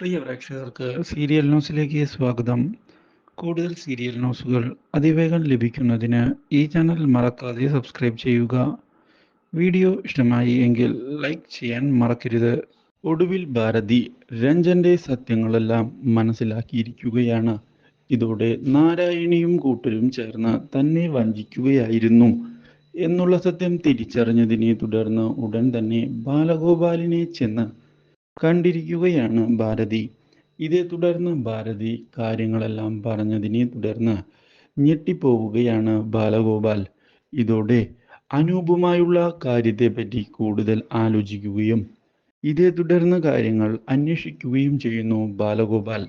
പ്രിയ പ്രേക്ഷകർക്ക് സീരിയൽ ന്യൂസിലേക്ക് സ്വാഗതം. കൂടുതൽ സീരിയൽ ന്യൂസുകൾ അതിവേഗം ലഭിക്കുന്നതിന് ഈ ചാനൽ മറക്കാതെ സബ്സ്ക്രൈബ് ചെയ്യുക. വീഡിയോ ഇഷ്ടമായി എങ്കിൽ ലൈക്ക് ചെയ്യാൻ മറക്കരുത്. ഒടുവിൽ ഭാരതി രഞ്ജന്റെ സത്യങ്ങളെല്ലാം മനസ്സിലാക്കിയിരിക്കുകയാണ്. ഇതോടെ നാരായണിയും കൂട്ടരും ചേർന്ന് തന്നെ വഞ്ചിക്കുകയായിരുന്നു. എന്നുള്ള സത്യം തിരിച്ചറിഞ്ഞതിനെ തുടർന്ന് ഉടൻ തന്നെ ബാലഗോപാലിനെ ചെന്ന് കണ്ടിരിക്കുകയാണ് ഭാരതി. ഇതേ തുടർന്ന് ഭാരതി കാര്യങ്ങളെല്ലാം പറഞ്ഞതിനെ തുടർന്ന് ഞെട്ടിപ്പോവുകയാണ് ബാലഗോപാൽ. ഇതോടെ അനൂപുമായുള്ള കാര്യത്തെപ്പറ്റി കൂടുതൽ ആലോചിക്കുകയും ഇതേ തുടർന്ന് കാര്യങ്ങൾ അന്വേഷിക്കുകയും ചെയ്യുന്നു ബാലഗോപാൽ.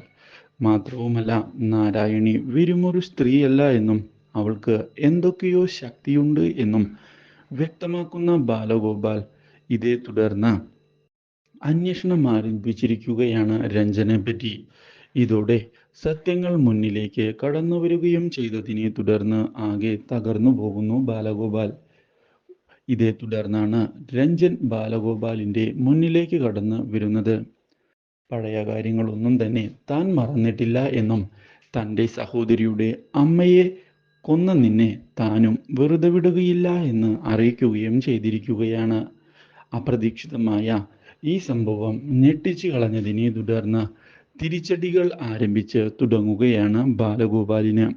മാത്രവുമല്ല നാരായണി വെറുമൊരു സ്ത്രീയല്ല എന്നും അവൾക്ക് എന്തൊക്കെയോ ശക്തിയുണ്ട് എന്നും വ്യക്തമാക്കുന്ന ബാലഗോപാൽ ഇതേ തുടർന്ന് അന്വേഷണം ആരംഭിച്ചിരിക്കുകയാണ് രഞ്ജനെ പറ്റി. ഇതോടെ സത്യങ്ങൾ മുന്നിലേക്ക് കടന്നു വരികയും ചെയ്തതിനെ തുടർന്ന് ആകെ തകർന്നു പോകുന്നു ബാലഗോപാൽ. ഇതേ തുടർന്നാണ് രഞ്ജൻ ബാലഗോപാലിന്റെ മുന്നിലേക്ക് കടന്നു വരുന്നത്. പഴയ കാര്യങ്ങളൊന്നും തന്നെ താൻ മറന്നിട്ടില്ല എന്നും തന്റെ സഹോദരിയുടെ അമ്മയെ കൊന്ന നിന്നെ താനും വെറുതെ വിടുകയില്ല എന്ന് അറിയിക്കുകയും ചെയ്തിരിക്കുകയാണ്. അപ്രതീക്ഷിതമായ ഈ സംഭവം ഞെട്ടിച്ചു കളഞ്ഞതിനെ തുടർന്ന് തിരിച്ചടികൾ ആരംഭിച്ച് തുടങ്ങുകയാണ് ബാലഗോപാലിന്.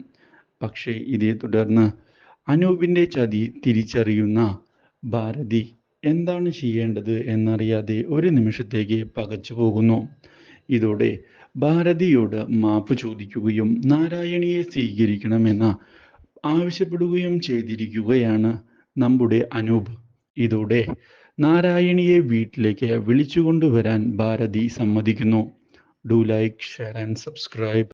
പക്ഷേ ഇതേ തുടർന്ന് അനൂപിന്റെ ചതി തിരിച്ചറിയുന്ന ഭാരതി എന്താണ് ചെയ്യേണ്ടത് എന്നറിയാതെ ഒരു നിമിഷത്തേക്ക് പകച്ചു പോകുന്നു. ഇതോടെ ഭാരതിയോട് മാപ്പ് ചോദിക്കുകയും നാരായണിയെ സ്വീകരിക്കണമെന്ന് ആവശ്യപ്പെടുകയും ചെയ്തിരിക്കുകയാണ് നമ്മുടെ അനൂപ്. ഇതോടെ നാരായണിയെ വീട്ടിലേക്ക് വിളിച്ചുകൊണ്ടുവരാൻ ഭാരതി സമ്മതിക്കുന്നു. Do like share and subscribe